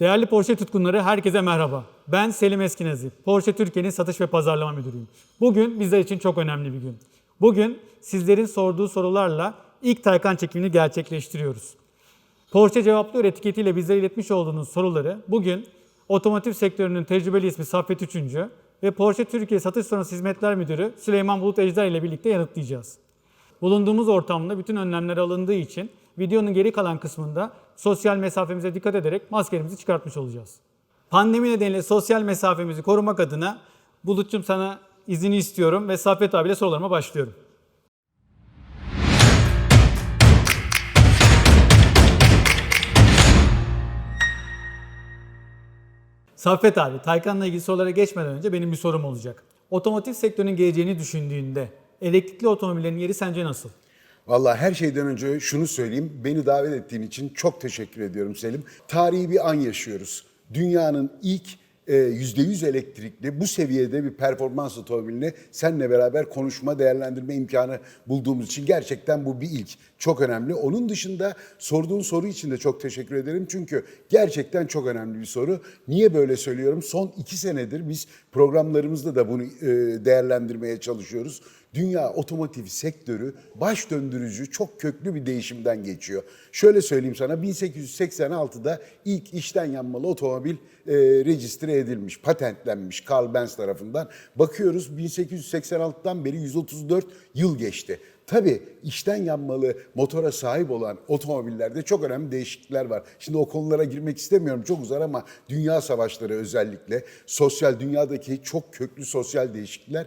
Değerli Porsche tutkunları herkese merhaba. Ben Selim Eskinezi. Porsche Türkiye'nin satış ve pazarlama müdürüyüm. Bugün bizler için çok önemli bir gün. Bugün sizlerin sorduğu sorularla ilk Taycan çekimini gerçekleştiriyoruz. Porsche cevaplıyor etiketiyle bizlere iletmiş olduğunuz soruları bugün otomotiv sektörünün tecrübeli ismi Saffet Üçüncü ve Porsche Türkiye Satış Sonrası Hizmetler Müdürü Süleyman Bulut Ejder ile birlikte yanıtlayacağız. Bulunduğumuz ortamda bütün önlemler alındığı için videonun geri kalan kısmında sosyal mesafemize dikkat ederek maskelerimizi çıkartmış olacağız. Pandemi nedeniyle sosyal mesafemizi korumak adına Bulut'cum sana izini istiyorum ve Saffet abiyle sorularıma başlıyorum. Saffet abi, Taycan'la ilgili sorulara geçmeden önce benim bir sorum olacak. Otomotiv sektörünün geleceğini düşündüğünde elektrikli otomobillerin yeri sence nasıl? Vallahi her şeyden önce şunu söyleyeyim. Beni davet ettiğin için çok teşekkür ediyorum Selim. Tarihi bir an yaşıyoruz. Dünyanın ilk e, %100 elektrikli bu seviyede bir performans otomobilini seninle beraber konuşma, değerlendirme imkanı bulduğumuz için gerçekten bu bir ilk. Çok önemli. Onun dışında sorduğun soru için de çok teşekkür ederim. Çünkü gerçekten çok önemli bir soru. Niye böyle söylüyorum? Son iki senedir biz programlarımızda da bunu e, değerlendirmeye çalışıyoruz. Dünya otomotiv sektörü baş döndürücü çok köklü bir değişimden geçiyor. Şöyle söyleyeyim sana 1886'da ilk içten yanmalı otomobil e, rejistre edilmiş, patentlenmiş Carl Benz tarafından. Bakıyoruz 1886'dan beri 134 yıl geçti. Tabii içten yanmalı motora sahip olan otomobillerde çok önemli değişiklikler var. Şimdi o konulara girmek istemiyorum çok uzar ama dünya savaşları özellikle sosyal dünyadaki çok köklü sosyal değişiklikler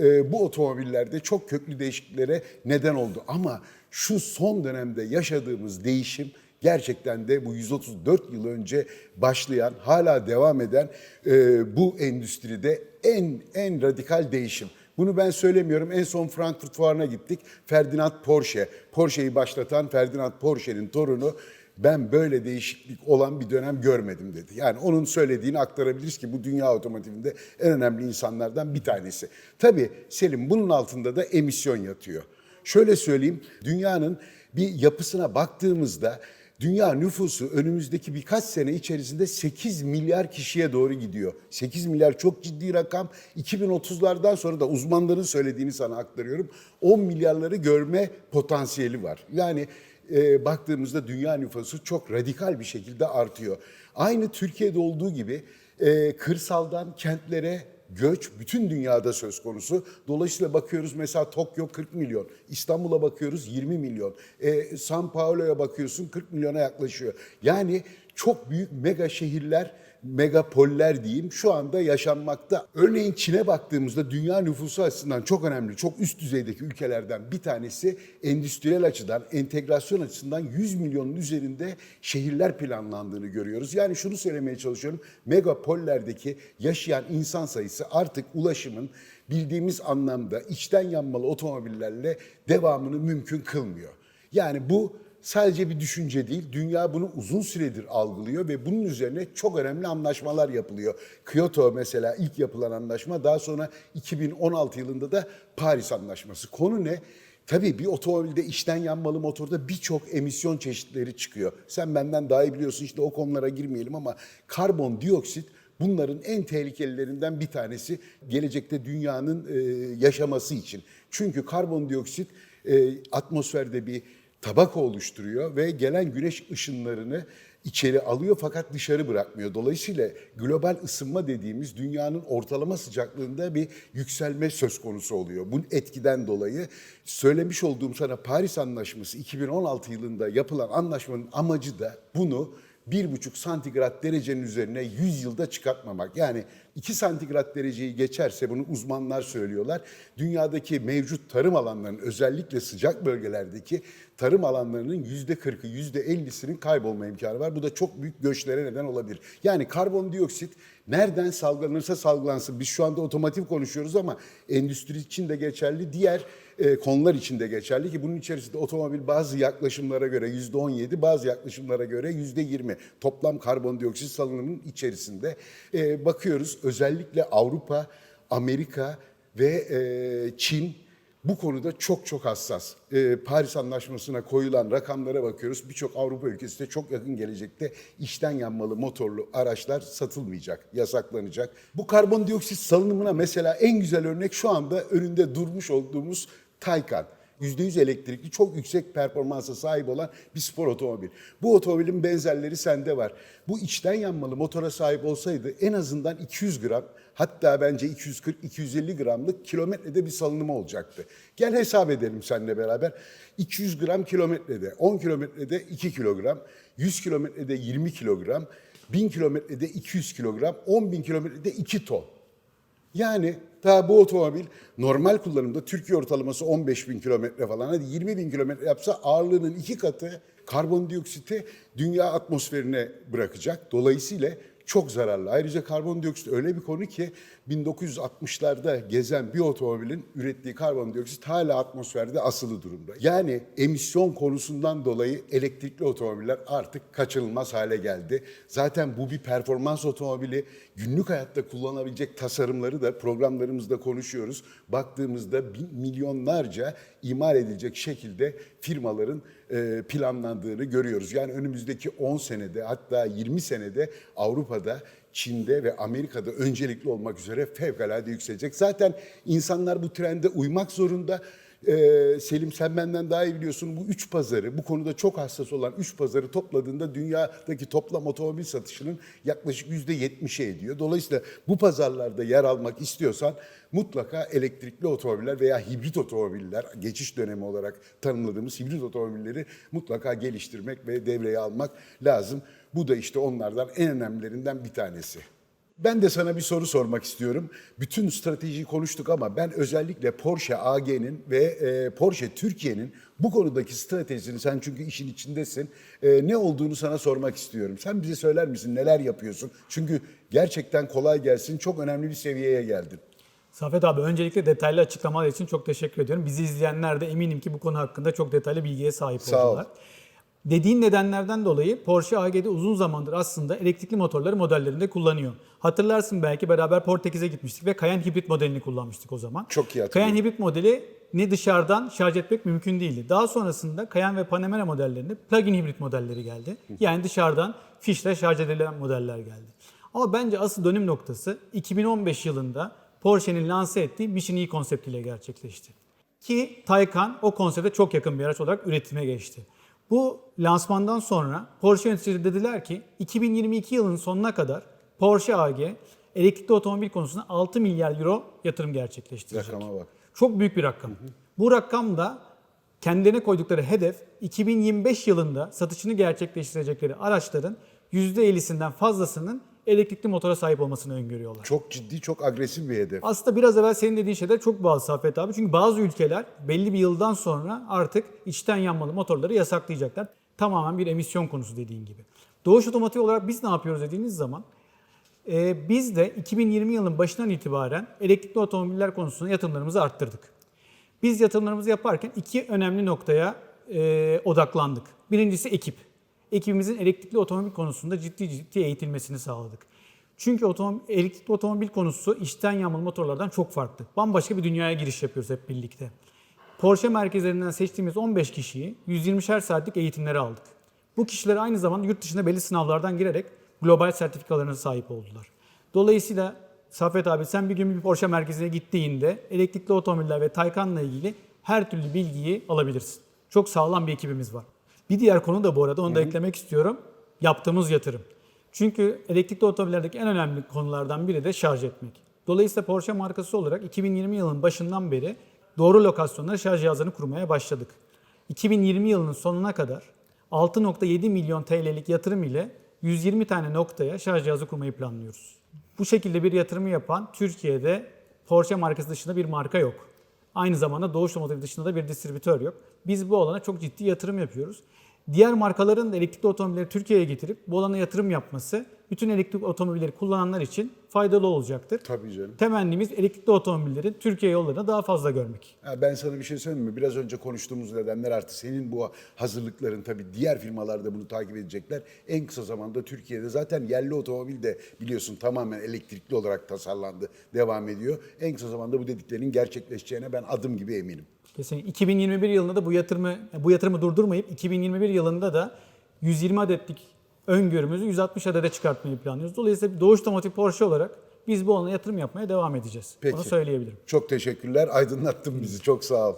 e, bu otomobillerde çok köklü değişikliklere neden oldu. Ama şu son dönemde yaşadığımız değişim gerçekten de bu 134 yıl önce başlayan, hala devam eden e, bu endüstride en en radikal değişim. Bunu ben söylemiyorum. En son Frankfurt Fuarı'na gittik. Ferdinand Porsche, Porsche'yi başlatan Ferdinand Porsche'nin torunu ben böyle değişiklik olan bir dönem görmedim dedi. Yani onun söylediğini aktarabiliriz ki bu dünya otomotivinde en önemli insanlardan bir tanesi. Tabii Selim bunun altında da emisyon yatıyor. Şöyle söyleyeyim, dünyanın bir yapısına baktığımızda Dünya nüfusu önümüzdeki birkaç sene içerisinde 8 milyar kişiye doğru gidiyor. 8 milyar çok ciddi rakam. 2030'lardan sonra da uzmanların söylediğini sana aktarıyorum. 10 milyarları görme potansiyeli var. Yani e, baktığımızda dünya nüfusu çok radikal bir şekilde artıyor. Aynı Türkiye'de olduğu gibi e, kırsaldan kentlere göç bütün dünyada söz konusu. Dolayısıyla bakıyoruz mesela Tokyo 40 milyon, İstanbul'a bakıyoruz 20 milyon, e, San Paulo'ya bakıyorsun 40 milyona yaklaşıyor. Yani çok büyük mega şehirler, megapoller diyeyim şu anda yaşanmakta. Örneğin Çin'e baktığımızda dünya nüfusu açısından çok önemli, çok üst düzeydeki ülkelerden bir tanesi endüstriyel açıdan, entegrasyon açısından 100 milyonun üzerinde şehirler planlandığını görüyoruz. Yani şunu söylemeye çalışıyorum, megapollerdeki yaşayan insan sayısı artık ulaşımın bildiğimiz anlamda içten yanmalı otomobillerle devamını mümkün kılmıyor. Yani bu sadece bir düşünce değil, dünya bunu uzun süredir algılıyor ve bunun üzerine çok önemli anlaşmalar yapılıyor. Kyoto mesela ilk yapılan anlaşma, daha sonra 2016 yılında da Paris Anlaşması. Konu ne? Tabii bir otomobilde içten yanmalı motorda birçok emisyon çeşitleri çıkıyor. Sen benden daha iyi biliyorsun işte o konulara girmeyelim ama karbondioksit bunların en tehlikelilerinden bir tanesi gelecekte dünyanın e, yaşaması için. Çünkü karbondioksit e, atmosferde bir tabaka oluşturuyor ve gelen güneş ışınlarını içeri alıyor fakat dışarı bırakmıyor. Dolayısıyla global ısınma dediğimiz dünyanın ortalama sıcaklığında bir yükselme söz konusu oluyor. Bu etkiden dolayı söylemiş olduğum sana Paris Anlaşması 2016 yılında yapılan anlaşmanın amacı da bunu 1,5 santigrat derecenin üzerine 100 yılda çıkartmamak. Yani 2 santigrat dereceyi geçerse bunu uzmanlar söylüyorlar. Dünyadaki mevcut tarım alanlarının özellikle sıcak bölgelerdeki tarım alanlarının %40'ı %50'sinin kaybolma imkanı var. Bu da çok büyük göçlere neden olabilir. Yani karbondioksit nereden salgılanırsa salgılansın. Biz şu anda otomotiv konuşuyoruz ama endüstri için de geçerli. Diğer e, konular için de geçerli ki bunun içerisinde otomobil bazı yaklaşımlara göre yüzde 17, bazı yaklaşımlara göre yüzde 20 toplam karbondioksit salınımının içerisinde. E, bakıyoruz özellikle Avrupa, Amerika ve e, Çin bu konuda çok çok hassas. Ee, Paris Anlaşması'na koyulan rakamlara bakıyoruz. Birçok Avrupa ülkesi de çok yakın gelecekte içten yanmalı motorlu araçlar satılmayacak, yasaklanacak. Bu karbondioksit salınımına mesela en güzel örnek şu anda önünde durmuş olduğumuz Taycan. %100 elektrikli çok yüksek performansa sahip olan bir spor otomobil. Bu otomobilin benzerleri sende var. Bu içten yanmalı motora sahip olsaydı en azından 200 gram hatta bence 240-250 gramlık kilometrede bir salınımı olacaktı. Gel hesap edelim seninle beraber. 200 gram kilometrede, 10 kilometrede 2 kilogram, 100 kilometrede 20 kilogram, 1000 kilometrede 200 kilogram, 10 bin kilometrede 2 ton. Yani daha bu otomobil normal kullanımda Türkiye ortalaması 15 bin kilometre falan. Hadi 20 bin kilometre yapsa ağırlığının iki katı karbondioksiti dünya atmosferine bırakacak. Dolayısıyla çok zararlı. Ayrıca karbondioksit öyle bir konu ki 1960'larda gezen bir otomobilin ürettiği karbondioksit hala atmosferde asılı durumda. Yani emisyon konusundan dolayı elektrikli otomobiller artık kaçınılmaz hale geldi. Zaten bu bir performans otomobili. Günlük hayatta kullanabilecek tasarımları da programlarımızda konuşuyoruz. Baktığımızda bin, milyonlarca imal edilecek şekilde firmaların e, planlandığını görüyoruz. Yani önümüzdeki 10 senede hatta 20 senede Avrupa'da, Çin'de ve Amerika'da öncelikli olmak üzere fevkalade yükselecek. Zaten insanlar bu trende uymak zorunda. Ee, Selim sen benden daha iyi biliyorsun bu üç pazarı bu konuda çok hassas olan üç pazarı topladığında dünyadaki toplam otomobil satışının yaklaşık yüzde yetmişe ediyor. Dolayısıyla bu pazarlarda yer almak istiyorsan mutlaka elektrikli otomobiller veya hibrit otomobiller geçiş dönemi olarak tanımladığımız hibrit otomobilleri mutlaka geliştirmek ve devreye almak lazım. Bu da işte onlardan en önemlilerinden bir tanesi. Ben de sana bir soru sormak istiyorum. Bütün stratejiyi konuştuk ama ben özellikle Porsche AG'nin ve e, Porsche Türkiye'nin bu konudaki stratejisini sen çünkü işin içindesin. e, ne olduğunu sana sormak istiyorum. Sen bize söyler misin neler yapıyorsun? Çünkü gerçekten kolay gelsin çok önemli bir seviyeye geldin. Safet abi öncelikle detaylı açıklamalar için çok teşekkür ediyorum. Bizi izleyenler de eminim ki bu konu hakkında çok detaylı bilgiye sahip Sağ ol. Dediğin nedenlerden dolayı Porsche AG'de uzun zamandır aslında elektrikli motorları modellerinde kullanıyor. Hatırlarsın belki beraber Portekiz'e gitmiştik ve Cayenne hibrit modelini kullanmıştık o zaman. Çok iyi hatırlıyorum. Cayenne hibrit modeli ne dışarıdan şarj etmek mümkün değildi. Daha sonrasında Cayenne ve Panamera modellerinde plug-in hibrit modelleri geldi. Yani dışarıdan fişle şarj edilen modeller geldi. Ama bence asıl dönüm noktası 2015 yılında Porsche'nin lanse ettiği Mission E konseptiyle gerçekleşti. Ki Taycan o konsepte çok yakın bir araç olarak üretime geçti. Bu lansmandan sonra Porsche yöneticileri dediler ki 2022 yılının sonuna kadar Porsche AG elektrikli otomobil konusunda 6 milyar euro yatırım gerçekleştirecek. Rakama bak. Çok büyük bir rakam. Bu rakam da kendilerine koydukları hedef 2025 yılında satışını gerçekleştirecekleri araçların %50'sinden fazlasının elektrikli motora sahip olmasını öngörüyorlar. Çok ciddi, çok agresif bir hedef. Aslında biraz evvel senin dediğin şeyler çok bağlı Safet abi. Çünkü bazı ülkeler belli bir yıldan sonra artık içten yanmalı motorları yasaklayacaklar. Tamamen bir emisyon konusu dediğin gibi. Doğuş Otomotiv olarak biz ne yapıyoruz dediğiniz zaman e, biz de 2020 yılının başından itibaren elektrikli otomobiller konusunda yatırımlarımızı arttırdık. Biz yatırımlarımızı yaparken iki önemli noktaya e, odaklandık. Birincisi ekip. Ekibimizin elektrikli otomobil konusunda ciddi ciddi eğitilmesini sağladık. Çünkü otomobil, elektrikli otomobil konusu içten yanmalı motorlardan çok farklı. Bambaşka bir dünyaya giriş yapıyoruz hep birlikte. Porsche merkezlerinden seçtiğimiz 15 kişiyi 120'şer saatlik eğitimlere aldık. Bu kişiler aynı zamanda yurt dışında belli sınavlardan girerek global sertifikalarına sahip oldular. Dolayısıyla Safet abi sen bir gün bir Porsche merkezine gittiğinde elektrikli otomobiller ve Taycan'la ilgili her türlü bilgiyi alabilirsin. Çok sağlam bir ekibimiz var. Bir diğer konu da bu arada onu da eklemek istiyorum. Yaptığımız yatırım. Çünkü elektrikli otomobillerdeki en önemli konulardan biri de şarj etmek. Dolayısıyla Porsche markası olarak 2020 yılının başından beri doğru lokasyonlara şarj cihazlarını kurmaya başladık. 2020 yılının sonuna kadar 6.7 milyon TL'lik yatırım ile 120 tane noktaya şarj cihazı kurmayı planlıyoruz. Bu şekilde bir yatırımı yapan Türkiye'de Porsche markası dışında bir marka yok. Aynı zamanda Doğuş Otomotiv dışında da bir distribütör yok. Biz bu alana çok ciddi yatırım yapıyoruz. Diğer markaların elektrikli otomobilleri Türkiye'ye getirip bu alana yatırım yapması bütün elektrikli otomobilleri kullananlar için faydalı olacaktır. Tabii canım. Temennimiz elektrikli otomobilleri Türkiye yollarında daha fazla görmek. Ha, ben sana bir şey söyleyeyim mi? Biraz önce konuştuğumuz nedenler artı senin bu hazırlıkların tabii diğer firmalar da bunu takip edecekler. En kısa zamanda Türkiye'de zaten yerli otomobil de biliyorsun tamamen elektrikli olarak tasarlandı, devam ediyor. En kısa zamanda bu dediklerinin gerçekleşeceğine ben adım gibi eminim. Kesinlikle. 2021 yılında da bu yatırımı bu yatırımı durdurmayıp 2021 yılında da 120 adetlik öngörümüzü 160 adede çıkartmayı planlıyoruz. Dolayısıyla Doğuş Otomotiv Porsche olarak biz bu alana yatırım yapmaya devam edeceğiz. Peki. Onu söyleyebilirim. Çok teşekkürler. Aydınlattın bizi. Çok sağ ol.